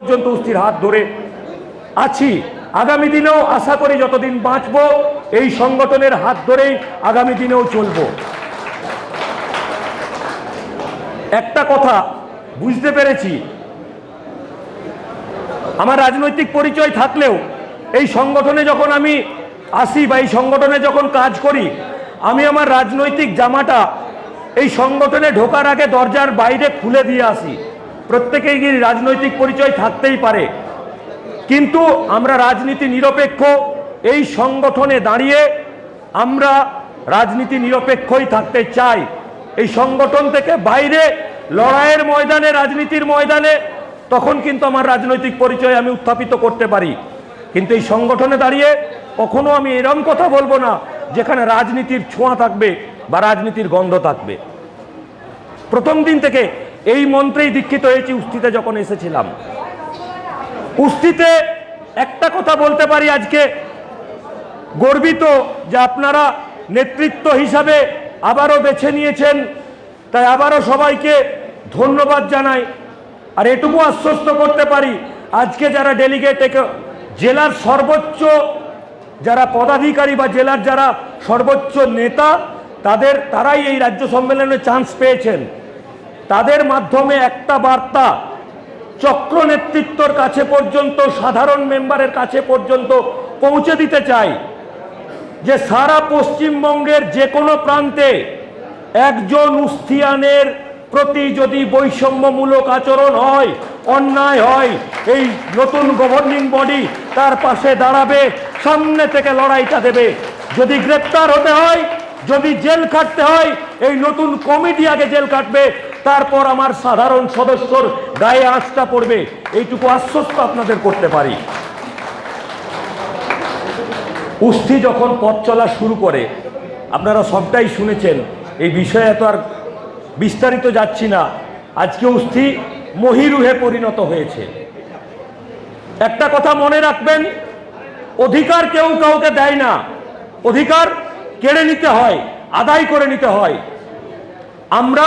পর্যন্ত উস্তির হাত ধরে আছি। আগামী দিনেও আশা করি যতদিন বাঁচব, এই সংগঠনের হাত ধরেই আগামী দিনেও চলব। একটা কথা বুঝতে পেরেছি। আমার রাজনৈতিক পরিচয় থাকলেও এই সংগঠনে যখন আমি আসি বা এই সংগঠনে যখন কাজ করি, আমি আমার রাজনৈতিক জামাটা এই সংগঠনে ঢোকার আগে দরজার বাইরে খুলে দিয়ে আসি। প্রত্যেকেই কি রাজনৈতিক পরিচয় থাকতেই পারে। কিন্তু আমরা রাজনীতি নিরপেক্ষ, এই সংগঠনে দাঁড়িয়ে আমরা রাজনীতি নিরপেক্ষই থাকতে চাই। এই সংগঠন থেকে বাইরে লড়াইয়ের ময়দানে, রাজনীতির ময়দানে তখন কিন্তু আমার রাজনৈতিক পরিচয় আমি উত্থাপিত করতে পারি। কিন্তু এই সংগঠনে দাঁড়িয়ে কখনো আমি এরম কথা বলব না যেখানে রাজনীতির ছোঁয়া থাকবে বা রাজনীতির গন্ধ থাকবে। প্রথম দিন থেকে এই মন্ত্রেই দীক্ষিত হয়েছি উস্তিতে যখন এসেছিলাম। উস্তিতে একটা কথা বলতে পারি আজকে। গর্বিত যে আপনারা নেতৃত্ব হিসাবে আবারও বেছে নিয়েছেন। তাই আবারও সবাইকে ধন্যবাদ জানাই। আর এটুকু আশ্বস্ত করতে পারি, আজকে যারা ডেলিগেট একে জেলার সর্বোচ্চ যারা পদাধিকারী বা জেলার যারা সর্বোচ্চ নেতা, তাদের, তারাই এই রাজ্য সম্মেলনে চান্স পেয়েছেন। তাদের মাধ্যমে একটা বার্তা, চক্র নেতৃত্বর কাছে পর্যন্ত, সাধারণ মেম্বারের কাছে পর্যন্ত পৌঁছে দিতে চাই যে সারা পশ্চিমবঙ্গের যে কোনো প্রান্তে একজন উস্তিয়ানের প্রতি যদি বৈষম্যমূলক আচরণ হয়, অন্যায় হয়, এই নতুন গভর্নিং বডি তার পাশে দাঁড়াবে, সামনে থেকে লড়াইটা দেবে। যদি গ্রেপ্তার হতে হয়, যদি জেল কাটতে হয়, এই নতুন কমিটি আগে জেল কাটবে তারপর আমার সাধারণ সদস্যর গায়ে আঁচটা পড়বে। এইটুকু আশ্বস্ত আপনাদের করতে পারি। উস্থি যখন পথ চলা শুরু করে, আপনারা সবটাই শুনেছেন, এই বিষয়ে এত আর বিস্তারিত যাচ্ছি না। আজকে উস্থি মহিরুহে পরিণত হয়েছে। একটা কথা মনে রাখবেন, অধিকার কেউ কাউকে দেয় না। অধিকার কেড়ে নিতে হয়, আদায় করে নিতে হয়। আমরা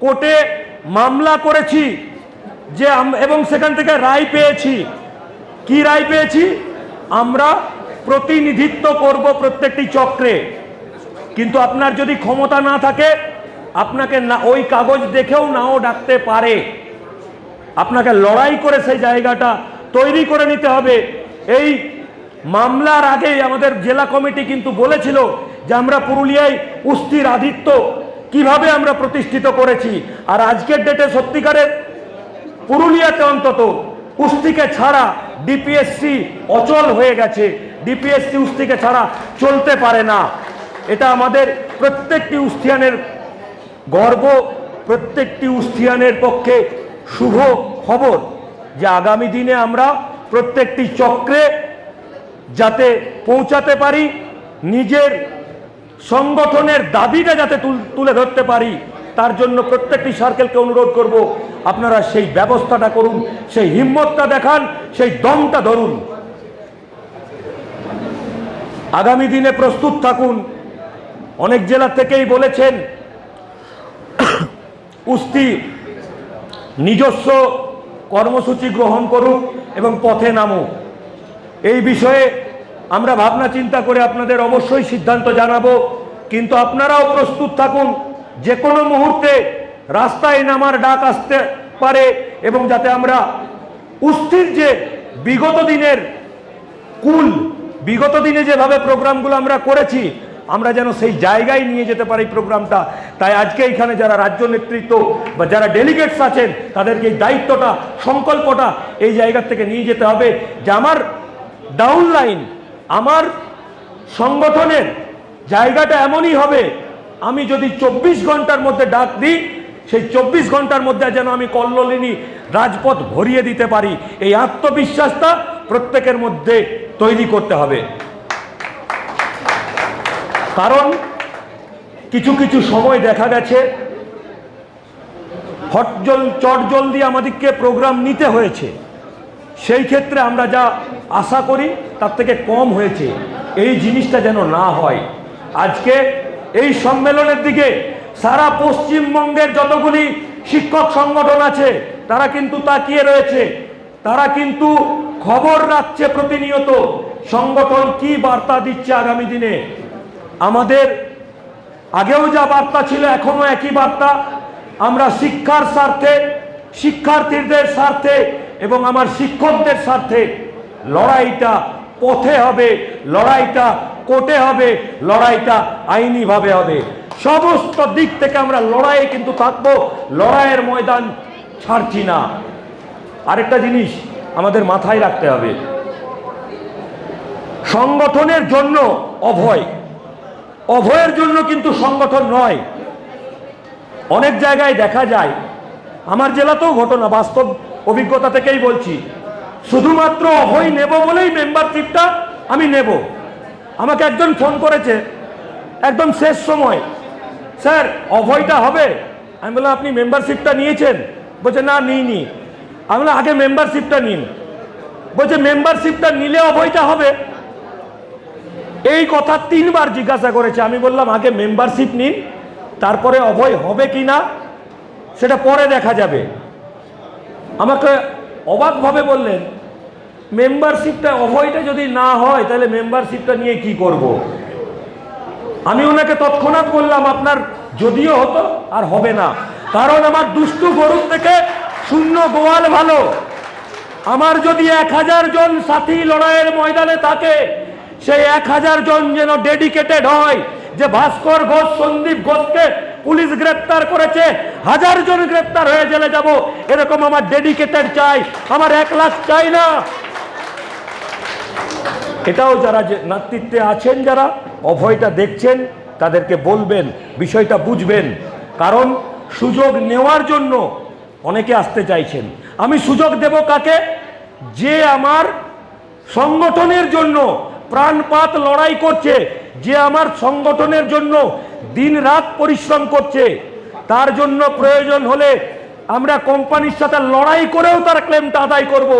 কোর্টে মামলা করেছি যে এবং সেখান থেকে রায় পেয়েছি। কি রায় পেয়েছি? আমরা প্রতিনিধিত্ব করব প্রত্যেকটি চক্রে। কিন্তু আপনার যদি ক্ষমতা না থাকে, আপনাকে না ওই কাগজ দেখেও নাও ডাকতে পারে। আপনাকে লড়াই করে সেই জায়গাটা তৈরি করে নিতে হবে। এই মামলার আগেই আমাদের জেলা কমিটি কিন্তু বলেছিল যে আমরা পুরুলিয়ায় উস্তির আধিত্য কীভাবে আমরা প্রতিষ্ঠিত করেছি? আর আজকের ডেটে সত্যিকারের পুরুলিয়াতে অন্তত কুস্তিকে ছাড়া ডিপিএসসি অচল হয়ে গেছে। ডিপিএসসি উস্তিকে ছাড়া চলতে পারে না। এটা আমাদের প্রত্যেকটি উস্তিয়ানের গর্ব, প্রত্যেকটি উস্তিয়ানের পক্ষে শুভ খবর যে আগামী দিনে আমরা প্রত্যেকটি চক্রে যাতে পৌঁছাতে পারি, নিজের সংগঠনের দাবিটা যাতে তুলে ধরতে পারি, তার জন্য প্রত্যেকটি সার্কেলকে অনুরোধ করব, আপনারা সেই ব্যবস্থাটা করুন, সেই হিম্মতটা দেখান, সেই দমটা ধরুন। আগামী দিনে প্রস্তুত থাকুন। অনেক জেলা থেকেই বলেছেন উস্তি নিজস্ব কর্মসূচি গ্রহণ করুক এবং পথে নামুক। এই বিষয়ে আমরা ভাবনা চিন্তা করে আপনাদের অবশ্যই সিদ্ধান্ত জানাব। কিন্তু আপনারাও প্রস্তুত থাকুন, যে কোনো মুহূর্তে রাস্তায় নামার ডাক আসতে পারে এবং যাতে আমরা উস্থির যে বিগত দিনের কুল, বিগত দিনে যেভাবে প্রোগ্রামগুলো আমরা করেছি, আমরা যেন সেই জায়গায় নিয়ে যেতে পারি প্রোগ্রামটা। তাই আজকে এখানে যারা রাজ্য নেতৃত্ব বা যারা ডেলিগেটস আছেন, তাদেরকে এই দায়িত্বটা, সংকল্পটা এই জায়গার থেকে নিয়ে যেতে হবে যে আমার ডাউন লাইন আমার সংগঠনের জায়গাটা এমনই হবে, আমি যদি চব্বিশ ঘণ্টার মধ্যে ডাক দিই, সেই চব্বিশ ঘণ্টার মধ্যে যেন আমি কল্লোলিনী রাজপথ ভরিয়ে দিতে পারি। এই আত্মবিশ্বাসটা প্রত্যেকের মধ্যে তৈরি করতে হবে। কারণ কিছু কিছু সময় দেখা গেছে, হটজল চটজলদি আমাদেরকে প্রোগ্রাম নিতে হয়েছে। সেই ক্ষেত্রে আমরা যা আশা করি, তার থেকে কম হয়েছে। এই জিনিসটা যেন না হয়। আজকে এই সম্মেলনের দিকে সারা পশ্চিমবঙ্গের যতগুলি শিক্ষক সংগঠন আছে, তারা কিন্তু তাকিয়ে রয়েছে। তারা কিন্তু খবর রাখছে প্রতিনিয়ত, সংগঠন কি বার্তা দিচ্ছে আগামী দিনে। আমাদের আগেও যা বার্তা ছিল এখনও একই বার্তা। আমরা শিক্ষার স্বার্থে, শিক্ষার্থীদের স্বার্থে এবং আমার শিক্ষকদের স্বার্থে লড়াইটা পথে হবে, লড়াইটা কোর্টে হবে, লড়াইটা আইনিভাবে হবে। সমস্ত দিক থেকে আমরা লড়াইয়ে কিন্তু থাকব, লড়াইয়ের ময়দান ছাড়ছি না। আরেকটা জিনিস আমাদের মাথায় রাখতে হবে। সংগঠনের জন্য অভয়। অভয়ের জন্য কিন্তু সংগঠন নয়। অনেক জায়গায় দেখা যায়, আমার জেলাতেও ঘটনা, বাস্তব অভিজ্ঞতা থেকেই বলছি, শুধুমাত্র অভয় নেব বলেই মেম্বারশিপটা আমি নেব। আমাকে একজন ফোন করেছে, একদম শেষ সময়, স্যার, অভয়টা হবে? আমি বললাম, আপনি মেম্বারশিপটা নিয়েছেন? বলছে, না, নিইনি। আমি বললাম, আগে মেম্বারশিপটা নিন। বলছে মেম্বারশিপটা নিলে অভয়টা হবে? এই কথা তিনবার জিজ্ঞাসা করেছে। আমি বললাম, আগে মেম্বারশিপ নিন, তারপরে অভয় হবে কি না সেটা পরে দেখা যাবে। আমাকে অবাকভাবে বললেন মেম্বারশিপটা অভয়টা যদি না হয়, তাহলে মেম্বারশিপটা নিয়ে কি করব। আমি ওনাকে তৎক্ষণাৎ বললাম, আপনার যদিও হতো, আর হবে না কারণ আমার দুষ্টু গরুর থেকে শূন্য গোয়াল ভালো আমার যদি এক হাজার জন সাথী লড়াইয়ের ময়দানে থাকে, সেই এক হাজার জন যেন ডেডিকেটেড হয়, যে ভাস্কর ঘোষ, সন্দীপ ঘোষকে পুলিশ গ্রেপ্তার করেছে হাজার জন গ্রেপ্তার হয়ে জেলে যাব। এরকম আমার ডেডিকেটেড চাই, আমার এক লাখ চাই না। এটাও যারা নেতৃত্বে আছেন, যারা অভয়টা দেখছেন, তাদেরকে বলবেন, বিষয়টা বুঝবেন। কারণ সুযোগ নেওয়ার জন্য অনেকে আসতে চাইছেন। আমি সুযোগ দেব কাকে? যে আমার সংগঠনের জন্য প্রাণপাত লড়াই করছে, যে আমার সংগঠনের জন্য দিন রাত পরিশ্রম করছে। তার জন্য প্রয়োজন হলে আমরা কোম্পানির সাথে লড়াই করেও তার ক্লেমটা আদায় করব।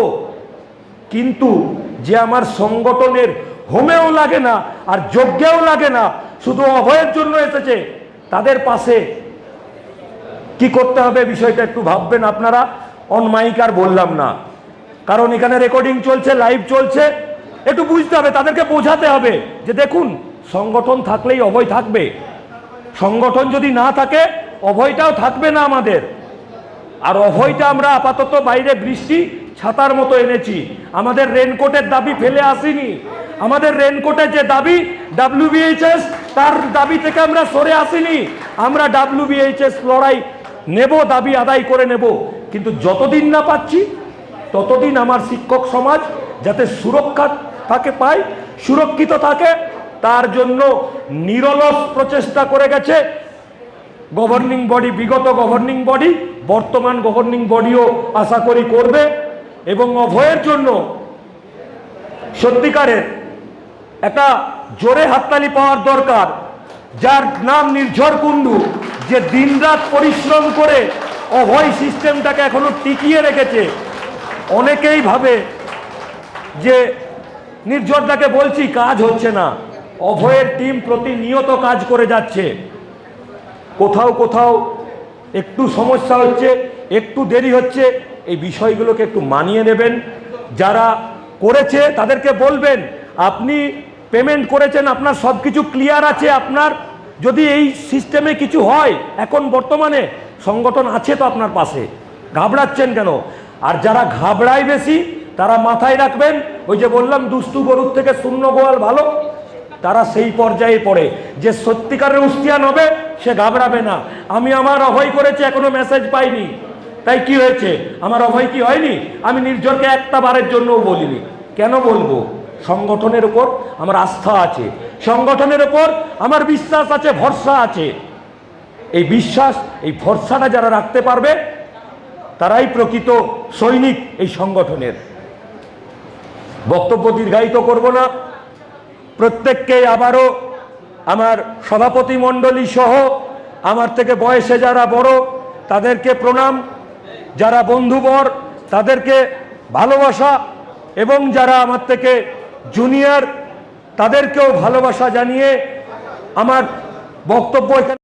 কিন্তু যে আমার সংগঠনের হোমেও লাগে না আর যজ্ঞেও লাগে না, শুধু অভয়ের জন্য এসেছে, তাদের পাশে কি করতে হবে বিষয়টা একটু ভাববেন আপনারা? অন মাইক আর বললাম না। কারণ এখানে রেকর্ডিং চলছে লাইভ চলছে, একটু বুঝতে হবে, তাদেরকে বোঝাতে হবে যে দেখুন, সংগঠন থাকলেই অভয় থাকবে। সংগঠন যদি না থাকে অভয়টাও থাকবে না আমাদের। আর অভয়টা আমরা আপাতত বাইরে বৃষ্টি ছাতার মতো এনেছি। আমাদের রেনকোটের দাবি ফেলে আসিনি। আমাদের রেনকোটের যে দাবি ডাব্লিউবিএইচএস তার দাবি থেকে আমরা সরে আসিনি। আমরা ডাব্লিউবিএইচএস লড়াই নেব, দাবি আদায় করে নেব। কিন্তু যতদিন না পাচ্ছি, ততদিন আমার শিক্ষক সমাজ যাতে সুরক্ষা থাকে পায়, সুরক্ষিত থাকে, তার জন্য নিরলস প্রচেষ্টা করে গেছে। গভর্নিং বডি বিগত গভর্নিং বডি বর্তমান গভর্নিং বডিও আশা করি করবে এবং অভয়ের জন্য সত্যিকারের একটা জোরে হাততালি পাওয়ার দরকার, যার নাম নির্ঝর কুণ্ডু, যে দিনরাত পরিশ্রম করে অভয় সিস্টেমটাকে এখনও টিকিয়ে রেখেছে। অনেকেই ভাবে যে নির্ঝরদাকে বলছি, কাজ হচ্ছে না। অভয়ের টিম প্রতিনিয়ত কাজ করে যাচ্ছে। কোথাও কোথাও একটু সমস্যা হচ্ছে, একটু দেরি হচ্ছে, এই বিষয়গুলোকে একটু মানিয়ে নেবেন। যারা করেছে তাদেরকে বলবেন, আপনি পেমেন্ট করেছেন, আপনার সব কিছু ক্লিয়ার আছে, আপনার যদি এই সিস্টেমে কিছু হয়, এখন বর্তমানে সংগঠন আছে তো আপনার পাশে। ঘাবড়াচ্ছেন কেন? আর যারা ঘাবড়ায় বেশি, তারা মাথায় রাখবেন, ওই যে বললাম, দুষ্টু গরুর থেকে শূন্য গোয়াল ভালো, তারা সেই পর্যায়ে পড়ে। যে সত্যিকারের উস্তিয়ান হবে সে ঘাবড়াবে না। আমি আমার অভয় করেছি, এখনও মেসেজ পাইনি। তাই কি হয়েছে? আমার অভয় কি হয়নি? আমি নির্ঝরকে একটা বারের জন্যও বলিনি। কেন বলব? সংগঠনের উপর আমার আস্থা আছে। সংগঠনের উপর আমার বিশ্বাস আছে, ভরসা আছে। এই বিশ্বাস, এই ভরসাটা যারা রাখতে পারবে, তারাই প্রকৃত সৈনিক এই সংগঠনের। বক্তব্য দীর্ঘায়িত করব না। প্রত্যেককে আবারও আমার সভাপতি মণ্ডলী সহ আমার থেকে বয়সে যারা বড়, তাদেরকে প্রণাম। যারা বন্ধুবর, তাদেরকে ভালোবাসা এবং যারা আমার থেকে জুনিয়র, তাদেরকেও ভালোবাসা জানিয়ে আমার বক্তব্য এখানে